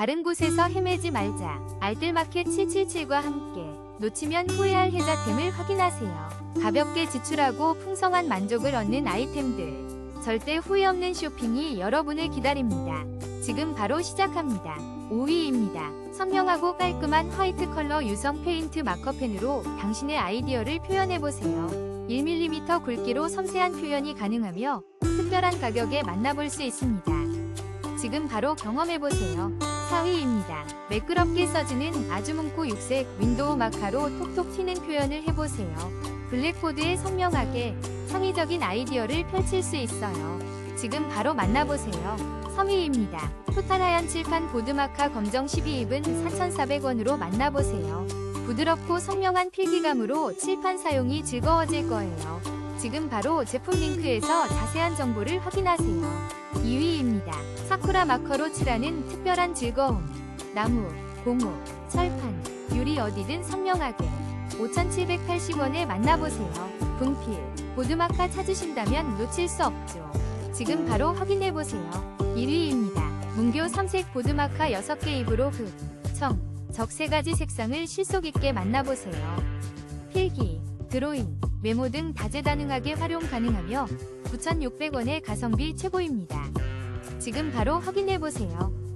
다른 곳에서 헤매지 말자. 알뜰마켓 777과 함께 놓치면 후회할 혜자템을 확인하세요. 가볍게 지출하고 풍성한 만족을 얻는 아이템들. 절대 후회 없는 쇼핑이 여러분을 기다립니다. 지금 바로 시작합니다. 5위입니다. 선명하고 깔끔한 화이트 컬러 유성 페인트 마커펜으로 당신의 아이디어를 표현해보세요. 1mm 굵기로 섬세한 표현이 가능하며 특별한 가격에 만나볼 수 있습니다. 지금 바로 경험해보세요. 4위입니다. 매끄럽게 써지는 아주 뭉고 육색 윈도우 마카로 톡톡 튀는 표현을 해보세요. 블랙보드에 선명하게 창의적인 아이디어를 펼칠 수 있어요. 지금 바로 만나보세요. 3위입니다. 토탈하얀 칠판 보드마카 검정 12입은 4,400원으로 만나보세요. 부드럽고 선명한 필기감으로 칠판 사용이 즐거워질 거예요. 지금 바로 제품 링크에서 자세한 정보를 확인하세요. 2위입니다. 사쿠라 마커로 칠하는 특별한 즐거움. 나무, 고무, 철판, 유리 어디든 선명하게 5,780원에 만나보세요. 분필, 보드마카 찾으신다면 놓칠 수 없죠. 지금 바로 확인해보세요. 1위입니다. 문교 3색 보드마카 6개 입으로 흑, 청, 적 3가지 색상을 실속 있게 만나보세요. 필기, 드로잉, 메모 등 다재다능하게 활용 가능하며 9,600원의 가성비 최고입니다. 지금 바로 확인해보세요.